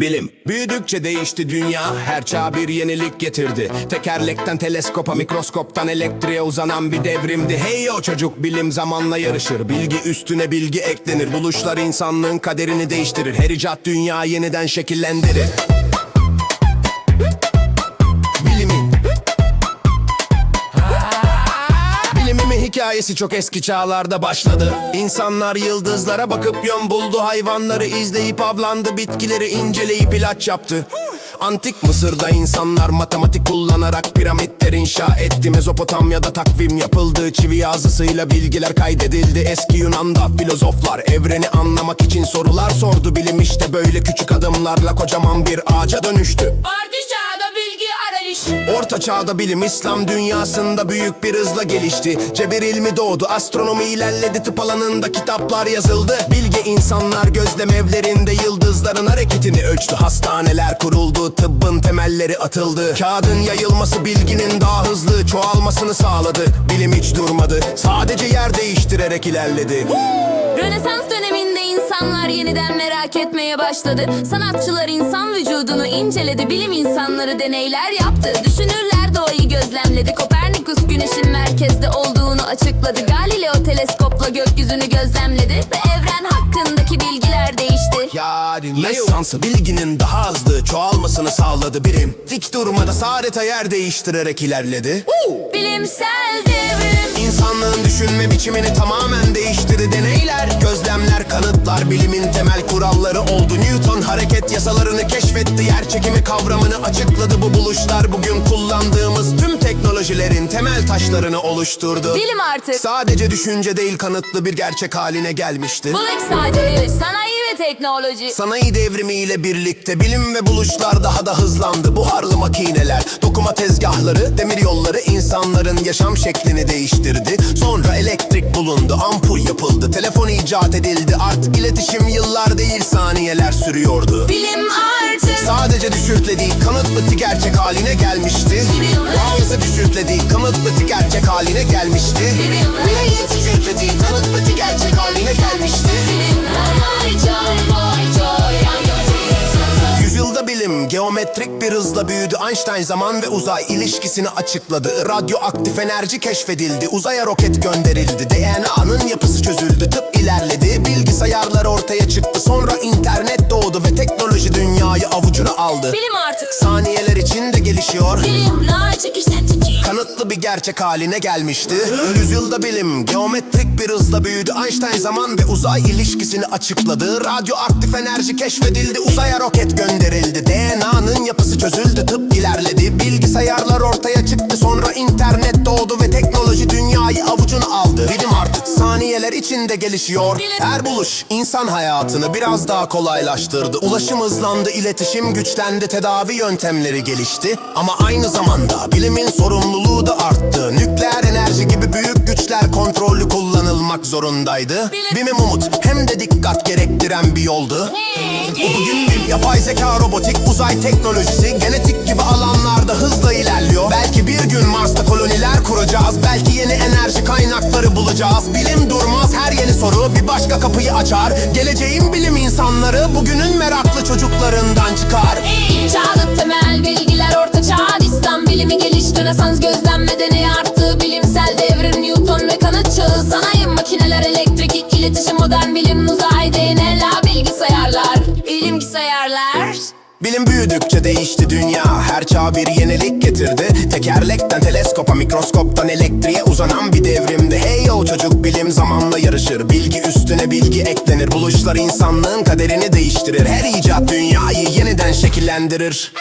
Bilim. Büyüdükçe değişti dünya. Her çağ bir yenilik getirdi. Tekerlekten teleskopa mikroskoptan elektriğe uzanan bir devrimdi. Hey o çocuk bilim zamanla yarışır. Bilgi üstüne bilgi eklenir. Buluşlar insanlığın kaderini değiştirir. Her icat dünya yeniden şekillendirir hikayesi çok eski çağlarda başladı. İnsanlar yıldızlara bakıp yön buldu. Hayvanları izleyip avlandı. Bitkileri inceleyip ilaç yaptı. Antik Mısır'da insanlar matematik kullanarak piramitler inşa etti. Mezopotamya'da takvim yapıldı. Çivi yazısıyla bilgiler kaydedildi. Eski Yunan'da filozoflar evreni anlamak için sorular sordu. Bilim işte böyle küçük adımlarla kocaman bir ağaca dönüştü. çağda Orta çağda bilim İslam dünyasında büyük bir hızla gelişti. Cebir ilmi doğdu astronomi ilerledi tıp alanında kitaplar yazıldı. Bilge insanlar gözlem evlerinde yıldızların hareketini ölçtü. Hastaneler kuruldu tıbbın temelleri atıldı. Kağıdın yayılması bilginin daha hızlı çoğalmasını sağladı. Bilim hiç durmadı sadece yer değiştirerek ilerledi. Rönesans döneminde insanlar yeniden merak etmeye başladı. Sanatçılar insan vücudunu inceledi Bilim insanları deneyler yaptı. Düşünürler doğayı gözlemledi Kopernikus güneşin merkezde olduğunu açıkladı. Galileo teleskopla gökyüzünü gözlemledi Ve evren hakkındaki bilgiler değişti. Yani Rönesans'ı bilginin daha hızlı çoğalmasını sağladı bilim Hiç durmadı sadece yer değiştirerek ilerledi. Bilimsel devrim İnsanlığın düşünme biçimini tamamen değiştirdi. Deneyler Gözlemler, kanıtlar, bilimin temel kuralları oldu. Newton hareket yasalarını keşfetti Yer çekimi kavramını açıkladı. Bu buluşlar bugün kullandığımız tüm teknolojilerin temel taşlarını oluşturdu. Bilim artık. Sadece düşünce değil kanıtlı bir gerçek haline gelmişti. Bu sadece sanayi teknoloji. Sanayi devrimiyle birlikte bilim ve buluşlar daha da hızlandı. Buharlı makineler, dokuma tezgahları, demir yolları insanların yaşam şeklini değiştirdi. Sonra elektrik bulundu, ampul yapıldı, telefon icat edildi. Artık iletişim yıllar değil saniyeler sürüyordu. Bilim artık Sadece düşürtle değil kanıtlı gerçek haline gelmişti. Bazı düşürtle değil kanıtlı gerçek haline gelmişti. Bilim değil kanıtlı gerçek haline gelmişti geometrik bir hızla büyüdü. Einstein zaman ve uzay ilişkisini açıkladı. Radyoaktif enerji keşfedildi. Uzaya roket gönderildi. DNA'nın yapısı çözüldü. Tıp ilerledi. Bilgisayarlar ortaya çıktı. Sonra internet doğdu ve teknoloji dünyayı avucuna aldı. Bilim artık. Saniyeler içinde gelişiyor. Bilim artık işletici Kanıtlı bir gerçek haline gelmişti. Yüzyılda bilim geometrik bir hızla büyüdü. Einstein zaman ve uzay ilişkisini açıkladı. Radyoaktif enerji keşfedildi Uzaya roket gönderildi. DNA'nın yapısı çözüldü Tıp ilerledi. Bilgisayarlar ortaya çıktı Sonra internet doğdu ve teknoloji dünyayı avucuna aldı. Bilim saniyeler içinde gelişiyor. Her buluş insan hayatını biraz daha kolaylaştırdı. Ulaşım hızlandı, iletişim güçlendi Tedavi yöntemleri gelişti. Ama aynı zamanda bilimin sorumluluğu da arttı. Nükleer enerji gibi büyük güçler kontrollü kullanılmak zorundaydı. Bilim umut hem de dikkat gerektiren bir yoldu. Bu bugün bir yapay zeka, robotik, uzay teknolojisi. Genetik gibi alanlarda hızla ilerliyor. Belki bir gün Mars'ta koloniler kuracağız. Belki yeni enerji kaynakları bulacağız. Yeni soru bir başka kapıyı açar. Geleceğin bilim insanları bugünün meraklı çocuklarından çıkar. Çağda temel bilgiler orta çağ. İslam bilimi gelişti Rönesans gözlenme deney arttı. Bilimsel devrim Newton ve kanıt çağı. Sanayi makineler elektrik iletişim modern bilim uzay DNA bilgisayarlar. Bilim sayarlar Bilim büyüdükçe değişti dünya. Her çağ bir yenilik getirdi. Tekerlekten teleskopa mikroskoptan elektriğe uzanan bir o çocuk bilim zamanla yarışır. Bilgi üstüne bilgi eklenir. Buluşlar insanlığın kaderini değiştirir. Her icat dünyayı yeniden şekillendirir